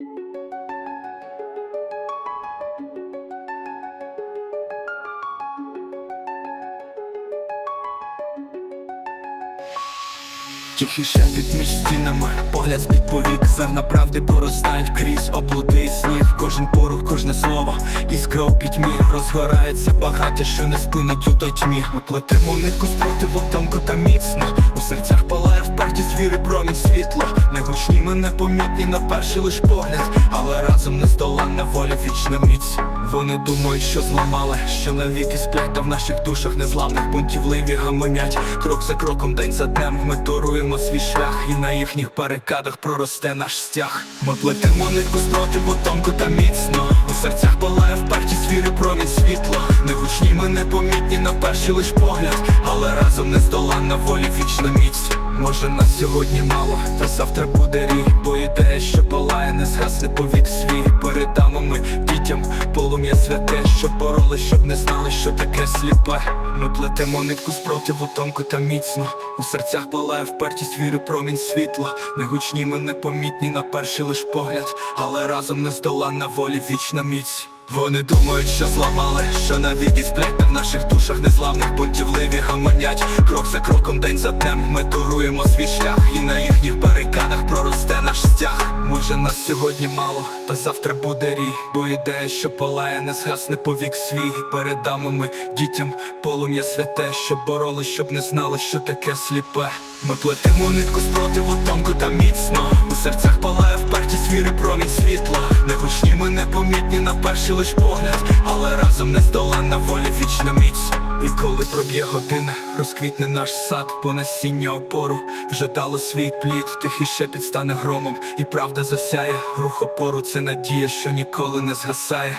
you Тихіше під між стінами, погляд з-під повік Зерна правди поростають крізь облуди і сніг. Кожен порух, кожне слово, іскра у пітьмі. Розгорається багаття, що не спинить у той тьмі Ми плетемо нитку спротиву тонко та міцно. У серцях палає впертість віри промінь Не гучні ми непомітні на перший лиш погляд. Але разом нездоланна воля вічна міць Вони думають, що зламали, що навіки сплять Та в наших душах незламних бунтівливі гамонять. Крок за кроком, день за днем ми торуємо свій шлях. І на їхніх барикадах проросте наш стяг. Ми плетемо нитку спротиву тонко та міцно. У серцях палає впертість віри промінь світло Не гучні ми непомітні на перший лиш погляд. Але разом нездоланна волі вічна міць. Може нас сьогодні мало, та завтра буде рік. Бо ідея, що палає, не згасне повік свій. Передамо ми дітям полум'я святе, щоб боролись, щоб не знали, що таке сліпе Ми плетемо нитку спротиву тонко та міцно. У серцях палає впертість віри промінь світла. Не гучні ми непомітні на перший лиш погляд. Але разом нездоланна волі вічна міць. Вони думають, що зламали, що навіки сплять. В наших душах незламних бунтівливі гаманять. Крок за кроком, день за днем. Ми туруємо свій шлях І на їхніх барикадах нас сьогодні мало, та завтра буде рій Бо ідея, що палає, не згасне повік свій. Передамо ми дітям полум'я святе, щоб боролись, щоб не знали, що таке сліпе. Ми плетемо нитку спротиву тонко та міцно. У серцях палає впертість віри промінь світла. Не гучні ми непомітні на перший лиш погляд Але разом нездоланна воля вічна міць І коли проб'є година, розквітне наш сад По насіння опору вже дало свій плід. Тихіше підстане громом, і правда засяє. Рух опору це надія, що ніколи не згасає